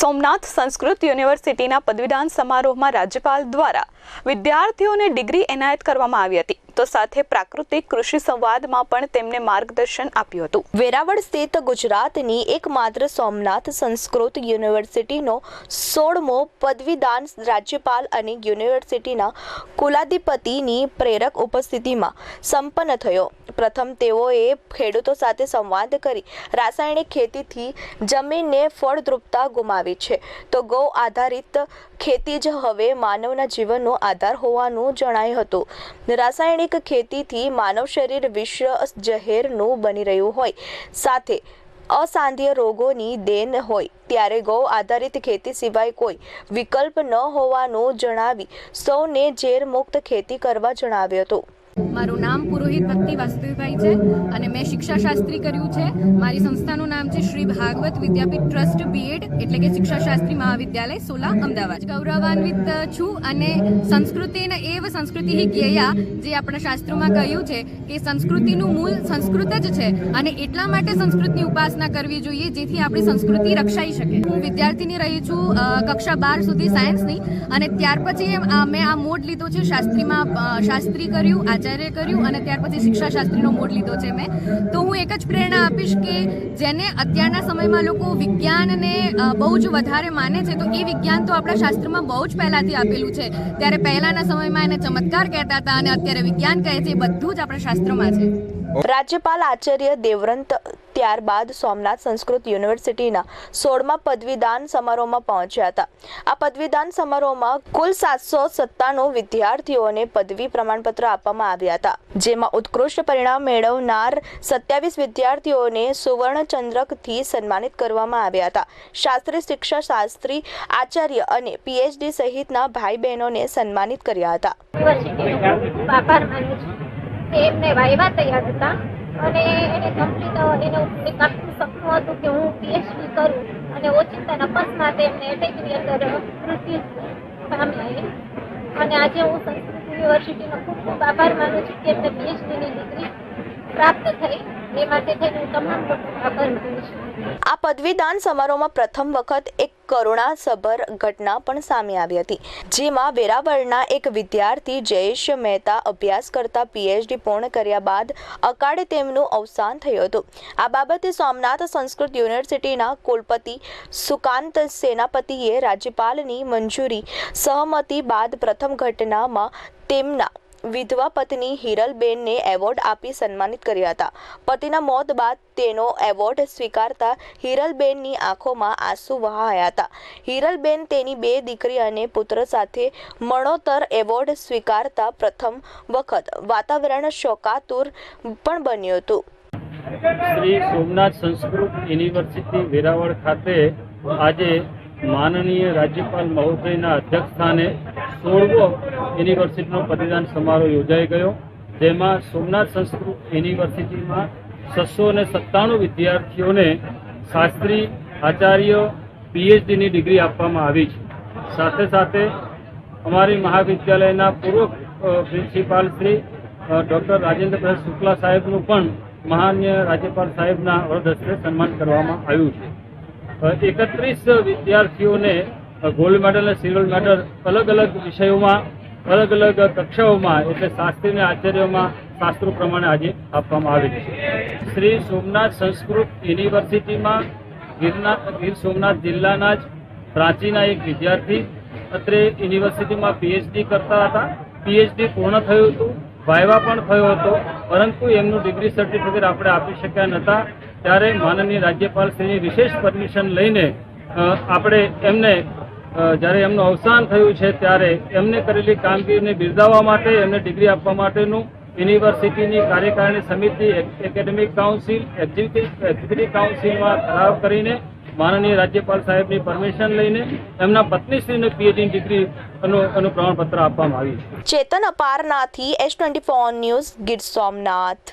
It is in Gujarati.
સોમનાથ સંસ્કૃત યુનિવર્સિટીના પદવીદાન સમારોહમાં રાજ્યપાલ દ્વારા વિદ્યાર્થીઓને ડિગ્રી એનાયત કરવામાં આવી હતી. તો સાથે પ્રાકૃતિક કૃષિ સંવાદમાં પણ તેમને માર્ગદર્શન આપ્યું હતું. વેરાવળ સ્થિત ગુજરાતની એકમાત્ર સોમનાથ સંસ્કૃત યુનિવર્સિટીનો સોળમો પદવીદાન રાજ્યપાલ અને યુનિવર્સિટીના કુલાધિપતિની પ્રેરક ઉપસ્થિતિમાં સંપન્ન થયો. પ્રથમ તેઓએ ખેડૂતો સાથે સંવાદ કરી રાસાયણિક ખેતીથી જમીનને ફળદ્રુપતા ગુમાવી છે. તો ગૌ આધારિત ખેતી જ હવે માનવના જીવનનો આધાર હોવાનું જણાયું હતું. રાસાયણિક ખેતીથી માનવ શરીર વિશ્વ જહેરનું બની રહ્યું હોય. સાથે અસાંધ્ય રોગોની દેન હોય. ત્યારે ગૌ આધારિત ખેતી સિવાય કોઈ વિકલ્પ ન હોવાનું જણાવી સૌને ઝેરમુક્ત ખેતી કરવા જણાવ્યું હતું. મારું નામ પુરોહિત ભક્તિ વાસુદેવભાઈ છે અને મેં શિક્ષાશાસ્ત્રી કર્યું છે. મારી સંસ્થાનું નામ છે Shri Bhagwat Vidyapeeth trust B Ed એટલે કે શિક્ષાશાસ્ત્રી મહાવિદ્યાલય, સોલા, અમદાવાદ. ગૌરવાન્વિત છું અને સંસ્કૃતિને એવ સંસ્કૃતિ જ્ઞેયા જે આપણા શાસ્ત્રોમાં કહ્યું છે કે સંસ્કૃતિનું મૂળ સંસ્કૃત જ છે અને એટલા માટે સંસ્કૃતની ઉપાસના કરવી જોઈએ જેથી આપણી સંસ્કૃતિ રક્ષાઈ શકે. હું વિદ્યાર્થીની રહી છું કક્ષા બાર સુધી સાયન્સની અને ત્યાર પછી મેં આ મોડ લીધો છે શાસ્ત્રીમાં શાસ્ત્રી કર્યું આચાર્ય કર્યું અને ત્યાર પછી શિક્ષાશાસ્ત્રીનો મોડ લીધો છે મેં. તો હું એક જ પ્રેરણા આપીશ કે જેને અત્યારના સમયમાં લોકો વિજ્ઞાનને બહુ જ વધારે માને છે, તો એ વિજ્ઞાન તો આપણા શાસ્ત્રમાં બહુ જ પહેલાંથી આપેલું છે. ત્યારે પહેલાંના સમયમાં એને ચમત્કાર કહેતા હતા અને અત્યારે વિજ્ઞાન કહે છે એ બધું જ આપણા શાસ્ત્રમાં છે. રાજ્યપાલ આચાર્ય દેવવ્રત ત્યારબાદ સોમનાથ સંસ્કૃત યુનિવર્સિટીના સોળમા પદવીદાન સમારોહમાં પહોંચ્યા હતા. આ પદવીદાન સમારોહમાં કુલ સાતસો સત્તાણું વિદ્યાર્થીઓને પદવી પ્રમાણપત્ર આપવામાં આવ્યા હતા. જેમાં ઉત્કૃષ્ટ પરિણામ મેળવનાર સત્યાવીસ વિદ્યાર્થીઓને સુવર્ણચંદ્રકથી સન્માનિત કરવામાં આવ્યા હતા. શાસ્ત્રી શિક્ષા શાસ્ત્રી આચાર્ય અને પીએચડી સહિતના ભાઈ બહેનોને સન્માનિત કર્યા હતા. એમને વાયવા તૈયાર હતા. અને એને કમ્પ્લીટ એનું એક આટલું સપનું હતું કે હું પીએચડી કરું. અને ઓચિંતા અકસ્માત એમને એટેકની અંદર મૃત્યુ પામ્યા અને આજે હું સંસ્કૃત યુનિવર્સિટીનો ખૂબ ખૂબ આભાર માનું છું કે એમને પીએચડીની ડિગ્રી પ્રાપ્ત થઈ, એ માટે આ પદવીદાન સમારોહમાં પ્રથમ વખત એક કરુણાસભર ઘટના પણ સામે આવી હતી, જેમાં વેરાવળના એક વિદ્યાર્થી જયેશ મહેતા અભ્યાસ કરતા પીએચડી પૂર્ણ કર્યા બાદ અકાળે તેમનું અવસાન થયું હતું. આ બાબતે સોમનાથ સંસ્કૃત યુનિવર્સિટીના કુલપતિ સુકાંત સેનાપતિએ રાજ્યપાલની મંજૂરી સહમતિ બાદ પ્રથમ ઘટનામાં તેમના વિધવા પત્ની હિરલબેનને એવોર્ડ આપી સન્માનિત કર્યા હતા. પતિના મોત બાદ તેનો એવોર્ડ સ્વીકારતા હિરલબેનની આંખોમાં આંસુ વહાયા હતા. હિરલબેન તેની બે દીકરી અને પુત્ર સાથે મણોતર એવોર્ડ સ્વીકારતા પ્રથમ વખત વાતાવરણ શોકાતુર પણ બન્યું હતું. શ્રી સોમનાથ સંસ્કૃત યુનિવર્સિટી વેરાવળ ખાતે આજે માનનીય રાજ્યપાલ મહોદયના અધ્યક્ષસ્થાને સોળમો યુનિવર્સિટીનો પદવીદાન સમારોહ યોજાઈ ગયો. જેમાં સોમનાથ સંસ્કૃત યુનિવર્સિટીમાં છસો ને સત્તાણું વિદ્યાર્થીઓને શાસ્ત્રી, આચાર્ય, પીએચડીની ડિગ્રી આપવામાં આવી છે. સાથે સાથે અમારી મહાવિદ્યાલયના પૂર્વ પ્રિન્સિપાલ શ્રી ડૉક્ટર રાજેન્દ્ર પ્રસાદ શુક્લા સાહેબનું પણ મહાન્ય રાજ્યપાલ સાહેબના વરદ સન્માન કરવામાં આવ્યું છે. એકત્રીસ વિદ્યાર્થીઓને ગોલ્ડ મેડલ અને સિલ્વર મેડલ અલગ અલગ વિષયોમાં, અલગ અલગ કક્ષાઓમાં, એટલે શાસ્ત્રી અને આચાર્યોમાં શાસ્ત્રો પ્રમાણે આજે આપવામાં આવે છે. શ્રી સોમનાથ સંસ્કૃત યુનિવર્સિટીમાં ગીરના ગીર સોમનાથ જિલ્લાના જ પ્રાચીના એક વિદ્યાર્થી અત્રે યુનિવર્સિટીમાં પીએચડી કરતા હતા. પીએચડી પૂર્ણ થયું હતું, વાયવા પણ થયો હતો, પરંતુ એમનું ડિગ્રી સર્ટિફિકેટ આપણે આપી શક્યા નહોતા. ત્યારે માનનીય રાજ્યપાલ શ્રીની વિશેષ પરમિશન લઈને આપણે એમને જ્યારે એમનું અવસાન થયું છે ત્યારે એમને કરેલી કામગીરીને બિરદાવવા માટે, એમને ડિગ્રી આપવા માટેનું યુનિવર્સિટીની કાર્યકારિણી સમિતિ એક- એકેડેમિક કાઉન્સિલ એક્ઝિક્યુટિવ કાઉન્સિલમાં ઠરાવ કરીને માનનીય રાજ્યપાલ સાહેબની પરમિશન લઈને એમના પત્નીશ્રીને પીએચડી ડિગ્રી એનું પ્રમાણપત્ર આપવામાં આવ્યું છે. Chetan Aparnathi S twenty four news Gir Somnath.